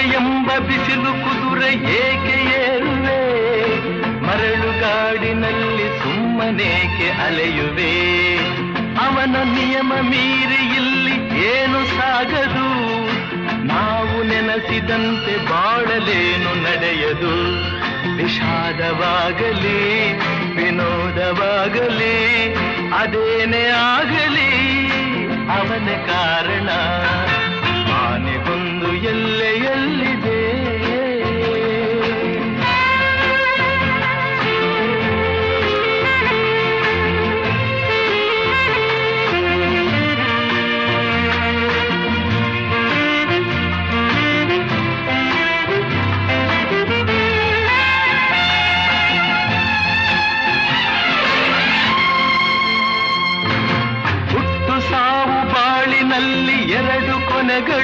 ಎಂಬ ಬಿಸಿಲು ಕುದುರೆ ಏಕೆ ಏರುವೆ? ಮರಳುಗಾಡಿನಲ್ಲಿ ಸುಮ್ಮನೇಕೆ ಅಲೆಯುವೆ? ಅವನ ನಿಯಮ ಮೀರಿ ಇಲ್ಲಿ ಏನು ಸಾಗದು? ನಾವು ನೆನೆಸಿದಂತೆ ಬಾಳಲೇನು ನಡೆಯದು? ವಿಷಾದವಾಗಲಿ, ವಿನೋದವಾಗಲಿ, ಅದೇನೇ ಆಗಲಿ, ಅವನ ನಲ್ಲಿ ಎರಡು ಕೊನೆಗಳು